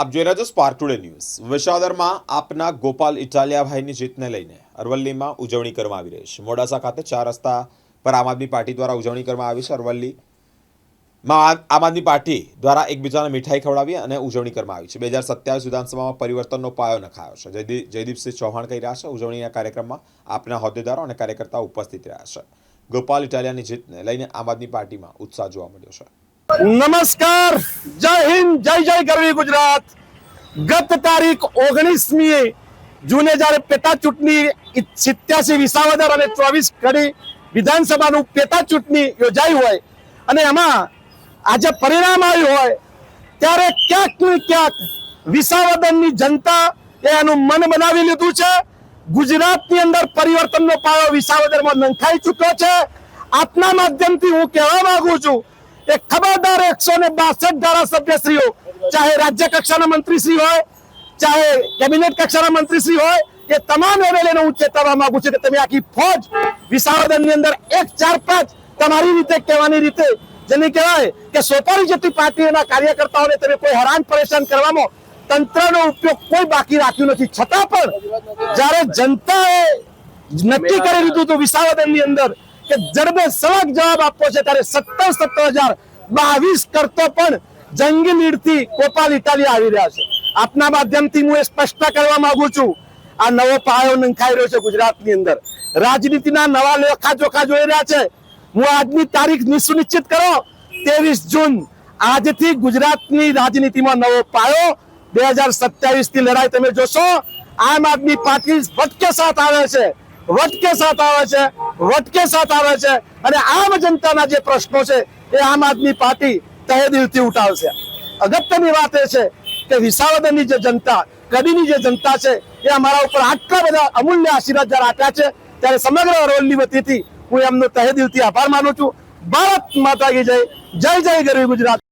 આપ જોઈ રહ્યા છો સ્પાર્ક ટુડે ન્યૂઝ વિશાદરમાં આપના ગોપાલ ઇટાલિયાભાઈની જીતને લઈને અરવલ્લીમાં ઉજવણી કરવામાં આવી રહી છે. મોડાસા ખાતે ચાર રસ્તા પર આમ આદમી પાર્ટી દ્વારા ઉજવણી કરવામાં આવી છે. અરવલ્લી માં આમ આદમી પાર્ટી દ્વારા એકબીજાને મીઠાઈ ખવડાવી અને ઉજવણી કરવામાં આવી છે. બે હજાર સત્યાવીસ વિધાનસભામાં પરિવર્તનનો પાયો નખાયો છે. જયદી જયદીપસિંહ ચૌહાણ કહી રહ્યા છે, ઉજવણીના કાર્યક્રમમાં આપના હોદ્દેદારો અને કાર્યકર્તાઓ ઉપસ્થિત રહ્યા છે. ગોપાલ ઇટાલિયાની જીતને લઈને આમ આદમી પાર્ટીમાં ઉત્સાહ જોવા મળ્યો છે. નમસ્કાર. જય હિન્દ, જય જય ગરવી ગુજરાત. ગત તારીખ ઓગણીસમી જૂને જ્યારે પેટા ચૂંટણી સિત્યાસી વિસાવદર અને ચોવીસ કડી વિધાનસભાનું પેટા ચૂંટણી યોજાઈ હોય અને એમાં આજે પરિણામ આવ્યું હોય, ત્યારે ક્યાંક ને ક્યાંક વિસાવદરની જનતા એનું મન બનાવી લીધું છે. ગુજરાતની અંદર પરિવર્તનનો પાયો વિસાવદરમાં નંખાઈ ચૂક્યો છે. આપના માધ્યમથી હું કહેવા માંગુ છું એ ખબરદાર એકસો ને બાસઠ ધારાસભ્યશ્રીઓ, ચાહે રાજ્ય કક્ષાના મંત્રીશ્રી હોય, ચાહે કેબિનેટ કક્ષાના મંત્રીશ્રી હોય, એ તમામ એમએલએને હું ચેતવવા માંગુ છું કે તમે આખી ફોજ વિસાવદનની અંદર એક ચાર પાંચ તમારી રીતે કહેવાની રીતે, જેને કહેવાય કે સોપારી જતી પાર્ટીઓના કાર્યકર્તાઓને તમે કોઈ હેરાન પરેશાન કરવામાં તંત્રનો ઉપયોગ કોઈ બાકી રાખ્યું નથી. છતાં પણ જ્યારે જનતાએ નક્કી કરી લીધું હતું વિસાવદનની અંદર કે જડબે સળગ જવાબ આપવો છે ત્યારે સત્તર સત્તર હજાર બાવીસ કરતો પણ જંગી લીડથી કોપાલ ઇટાલી આવી રહ્યા છે. આપના માધ્યમથી હું એ સ્પષ્ટ કરવા માંગુ છું, આ નવો પાયો નંખાઈ રહ્યો છે ગુજરાતની અંદર. રાજનીતિના નવા લેખા જોખા જોઈ રહ્યા છે? હું આજની તારીખ નિસુનિશ્ચિત કરો, ત્રેવીસ જૂન. આજથી ગુજરાતની રાજનીતિમાં નવો પાયો. બે હજાર સત્યાવીસથી લડાઈ તમે જોશો. આમ આદમી પાર્ટી વટકે સાથ આવે છે. વટકે સાથ આવે છે? વટકે સાથ આવે છે? અને આમ જનતાના જે પ્રશ્નો છે, એ આમ આદમી પાર્ટી તહે દિલથી ઉઠાવશે. અગત્યની વાત એ છે કે વિસાવદરની જે જનતા, કડીની જે જનતા છે, એ અમારા ઉપર આટલા બધા અમૂલ્ય આશીર્વાદ જયારે આપ્યા છે, ત્યારે સમગ્ર અરવલ્લી વતીથી હું એમનો તહે દિલથી આભાર માનું છું. ભારત માતા કી જય. જય જય ગરવી ગુજરાત.